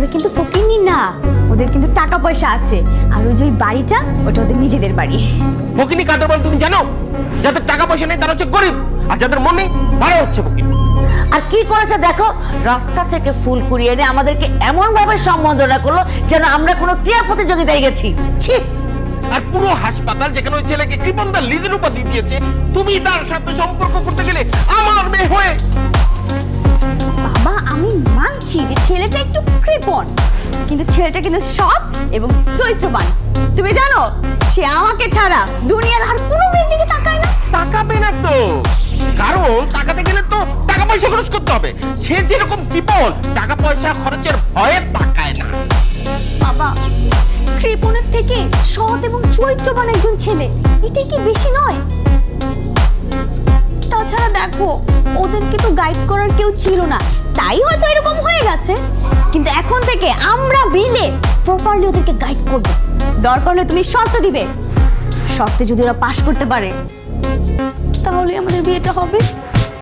ওরা কিন্তু ফকিনি না। ওদের কিন্তু টাকা পয়সা আছে। আর ওই যে ওই বাড়িটা ওটা ওদের নিজেদের বাড়ি। ফকিনি কাদের বল তুমি জানো? যাদের টাকা পয়সা নেই তারা হচ্ছে গরিব। আর যাদের মনে ভালো হচ্ছে ফকিনি আর কি করেছে দেখো? রাস্তা থেকে ফুল কুড়িয়ে এনে আমাদেরকে এমন ভাবে সম্বোধনা করল যেন আমরা কোনো ক্রিয়া প্রতিযোগিতায় গেছি। ছি! আর পুরো হাসপাতাল যেখানে ওই ছেলেকে কৃপনদার লিজের উপাধি দিয়েছে তুমি তার সাথে সম্পর্ক করতে গেলে আমার মেয়ে হয়ে ছেলেটা একটু কৃপণ কিন্তু ছেলেটা কিন্তু সৎ এবং চরিত্রবান। তুমি জানো সে আমাকে ছাড়া দুনিয়ার আর কোনো মেয়ের দিকে তাকায় না। তাকাবে না তো। কারণ টাকাতে গেলে তো টাকা পয়সা খরচ করতে হবে। সে যেরকম বিপদ টাকা পয়সা খরচের ভয়ে তাকায় না। বাবা কৃপণের থেকে সৎ এবং চরিত্রবান একজন ছেলে এটাই কি বেশি নয়? তাছাড়া দেখো ওদেরকে তো গাইড করার কেউ ছিল না। তাই হয়তো এরকম হয়ে গেছে। কিন্তু এখন থেকে আমরা মিলে প্রপারলি ওদেরকে গাইড করব। দরকার হলে তুমি শর্ত দিবে। শর্তে যদি ওরা পাশ করতে পারে, তাহলে আমাদের বিয়েটা হবে।